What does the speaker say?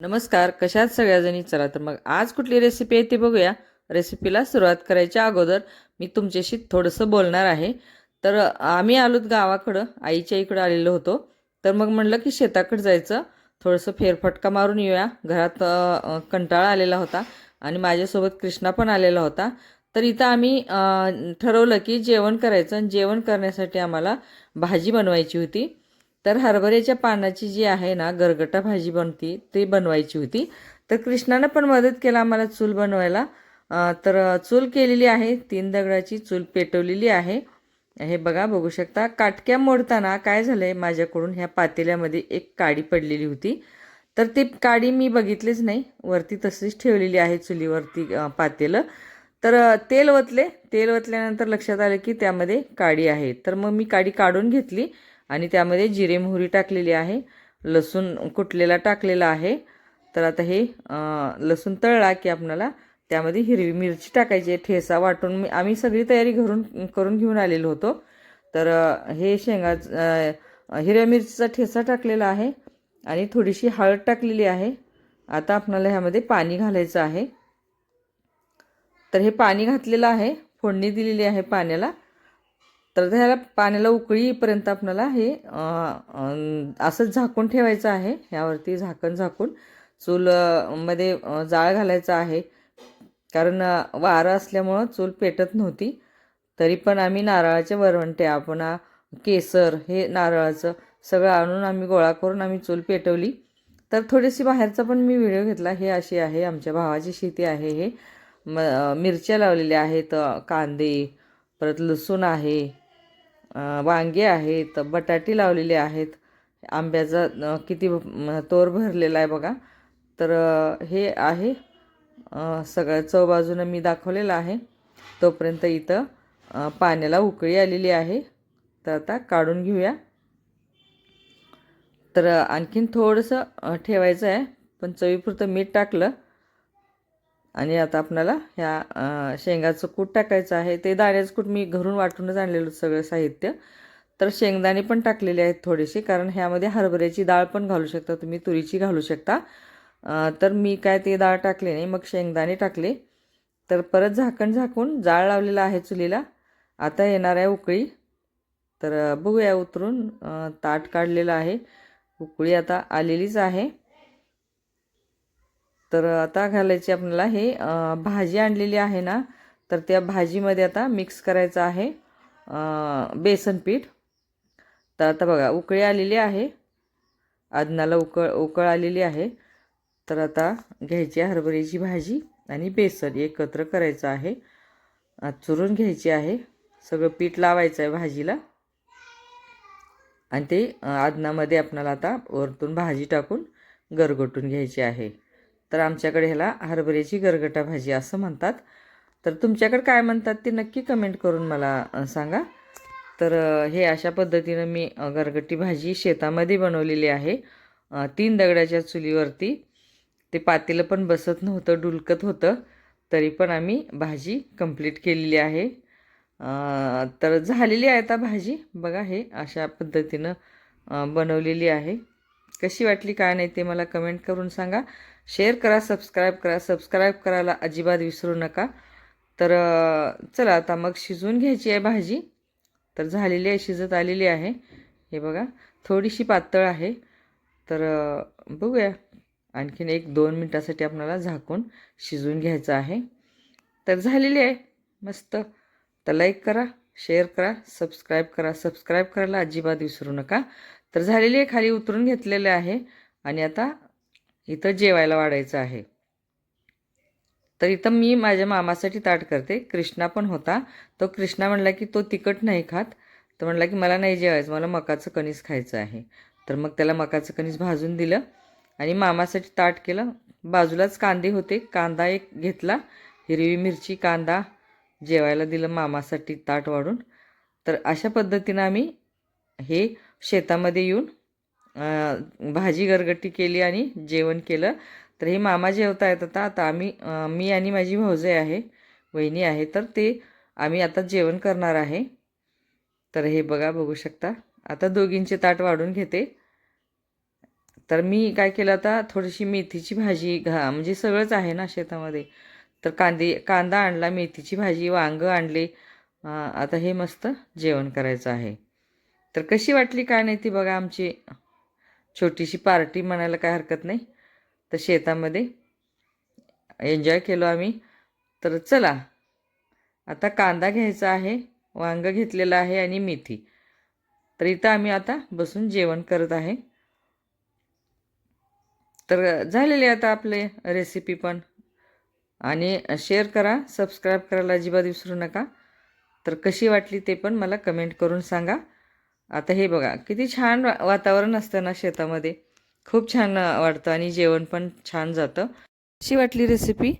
नमस्कार कशात सगळ्याजणी? चला तर मग आज कुठली रेसिपी आहे ती बघूया. रेसिपीला सुरुवात करायच्या अगोदर मी तुमच्याशी थोडंसं बोलणार आहे. तर आम्ही आलोत गावाकडं आईच्या इकडं आलेलो होतो. तर मग म्हणलं की शेताकडं जायचं. थोडंसं फेरफटका मारून येऊया. घरात कंटाळा आलेला होता आणि माझ्यासोबत कृष्णा पण आलेला होता. तर इथं आम्ही ठरवलं की जेवण करायचं आणि जेवण करण्यासाठी आम्हाला भाजी बनवायची होती. तर हरभऱ्याच्या पानाची जी आहे ना गरगटा भाजी बनती ते बनवायची होती. तर कृष्णानं पण मदत केला आम्हाला चूल बनवायला. तर चूल केलेली आहे तीन दगडाची चूल पेटवलेली आहे. हे बघा बघू शकता काटक्या मोडताना काय झालं आहे माझ्याकडून ह्या पातेल्यामध्ये एक काडी पडलेली होती. तर ती काडी मी बघितलीच नाही वरती तशीच ठेवलेली आहे चुलीवरती पातेलं. तर तेल ओतले तेल ओतल्यानंतर लक्षात आलं की त्यामध्ये काडी आहे. तर मग मी काडी काढून घेतली. आणि त्यामध्ये जिरे मोहरी टाकलेली आहे. लसूण कुटलेला टाकलेला आहे. तर आता हे लसूण तळला की आपल्याला त्यामध्ये हिरवी मिरची टाकायची आहे. ठेसा वाटून मी आम्ही सगळी तयारी घरून करून घेऊन आलेलो होतो. तर हे शेंगा हिरव्या मिरचीचा ठेसा टाकलेला आहे आणि थोडीशी हळद टाकलेली आहे. आता आपणाला ह्यामध्ये पाणी घालायचं आहे. तर हे पाणी घातलेलं आहे. फोडणी दिलेली आहे पाण्याला. तर ह्याला पाण्याला उकळी येईपर्यंत आपल्याला हे असंच झाकून ठेवायचं आहे. ह्यावरती झाकण झाकून चूल मध्ये जाळ घालायचं आहे. कारण वारं असल्यामुळं चूल पेटत नव्हती. तरी पण आम्ही नारळाच्या वरवंट्या आपण केसर हे नारळाचं सगळं आणून आम्ही गोळा करून आम्ही चूल पेटवली. तर थोडीशी बाहेरचा पण मी व्हिडिओ घेतला. हे अशी आहे आमच्या भावाची शेती आहे हे. म मिरच्या लावलेल्या आहेत कांदे परत लसूण आहे. वांगे आहेत बटाटे लावलेले आहेत. आंब्याचा किती तोर भरलेला आहे बघा. तर हे आहे. सगळं चौबाजूनं मी दाखवलेलं आहे. तोपर्यंत इथं पाण्याला उकळी आलेली आहे. तर आता काढून घेऊया. तर आणखीन थोडंसं ठेवायचं आहे. पण चवीपुरतं मीठ टाकलं. आणि आता आपल्याला ह्या शेंगाचं कूट टाकायचं आहे. ते दाण्याचं कूट मी घरून वाटूनच आणलेलं सगळं साहित्य. तर शेंगदाणे पण टाकलेले आहेत थोडेसे कारण ह्यामध्ये हरभऱ्याची डाळ पण घालू शकता तुम्ही तुरीची घालू शकता. तर मी काय ते डाळ टाकले नाही मग शेंगदाणे टाकले. तर परत झाकण झाकून जाळ लावलेला आहे चुलीला. आता येणार आहे उकळी. तर बघूया उतरून ताट काढलेलं आहे. उकळी आता आलेलीच आहे. तर आता घालायची आपल्याला हे भाजी आणलेली आहे ना तर त्या भाजीमध्ये आता मिक्स करायचं आहे बेसन पीठ. तर आता बघा उकळी आलेली आहे. आदनाला उकळ उकळ आलेली आहे. तर आता घ्यायची आहे हरभऱ्याची भाजी आणि बेसन एकत्र करायचं आहे. चुरून घ्यायची आहे. सगळं पीठ लावायचं आहे भाजीला. आणि ते अदनामध्ये आदनामध्ये आपणाला आता वरतून भाजी टाकून गरगटून घ्यायची आहे. तर आमच्याकडे ह्याला हरभऱ्याची गरगटा भाजी असं म्हणतात. तर तुमच्याकडे काय म्हणतात ते नक्की कमेंट करून मला सांगा. तर हे अशा पद्धतीनं मी गरगटी भाजी शेतामध्ये बनवलेली आहे. तीन दगडाच्या चुलीवरती. ते पातेलं पण बसत नव्हतं डुलकत होतं. तरी पण आम्ही भाजी कंप्लीट केलेली आहे. तर झालेली आहे आता भाजी. बघा हे अशा पद्धतीनं बनवलेली आहे. कशी वाटली काय नाही ते मला कमेंट करून सांगा. शेअर करा सबस्क्राईब करा. सबस्क्राईब करायला अजिबात विसरू नका. तर चला आता मग शिजवून घ्यायची आहे भाजी. तर झालेली आहे शिजत आलेली आहे. हे बघा थोडीशी पातळ आहे. तर बघूया. आणखीन एक दोन मिनटासाठी आपल्याला झाकून शिजवून घ्यायचं आहे. तर झालेली आहे. मस्त. तर लाईक करा शेअर करा सबस्क्राईब करा. सबस्क्राईब करायला अजिबात विसरू नका. तर झालेली आहे खाली उतरून घेतलेले आहे. आणि आता इथं जेवायला वाढायचं आहे. तर इथं मी माझ्या मामासाठी ताट करते. कृष्णा पण होता. तो कृष्णा म्हणला की तो तिखट नाही खात. तर म्हणला की मला नाही जेवायचं. मला मकाचं कणीस खायचं आहे. तर मग त्याला मकाचं कणीस भाजून दिलं आणि मामासाठी ताट केलं. बाजूलाच कांदे होते. कांदा एक घेतला. हिरवी मिरची कांदा जेवायला दिलं मामासाठी ताट वाढून. तर अशा पद्धतीनं आम्ही हे शेतामध्ये येऊन भाजी गरगटी केली आणि जेवण केलं. तर हे मामा जेवता येत आता आता आम्ही मी आणि माझी भाऊजाई आहे वहिनी आहे तर ते आम्ही आता जेवण करणार आहे. तर हे बघा बघू शकता. आता दोघींचे ताट वाढून घेते. तर मी काय केलं आता थोडीशी मेथीची भाजी घा म्हणजे सगळंच आहे ना शेतामध्ये. तर कांदे कांदा आणला मेथीची भाजी वांगं आणले. आता हे मस्त जेवण करायचं आहे. तर कशी वाटली काय नाही ती बघा आमची. छोटीशी पार्टी म्हणायला काय हरकत नाही. तर शेतामध्ये एन्जॉय केलो आम्ही. तर चला आता कांदा घ्यायचा आहे वांगं घेतलेलं आहे आणि मेथी. तर इथं आम्ही आता बसून जेवण करत आहे. तर झालेली आता आपले रेसिपी पण. आणि शेअर करा सबस्क्राईब करायला अजिबात विसरू नका. तर कशी वाटली ते पण मला कमेंट करून सांगा. आता हे बघा किती छान वातावरण असतं ना शेतामध्ये. खूप छान वाटतं आणि जेवण पण छान जातं. अशी वाटली रेसिपी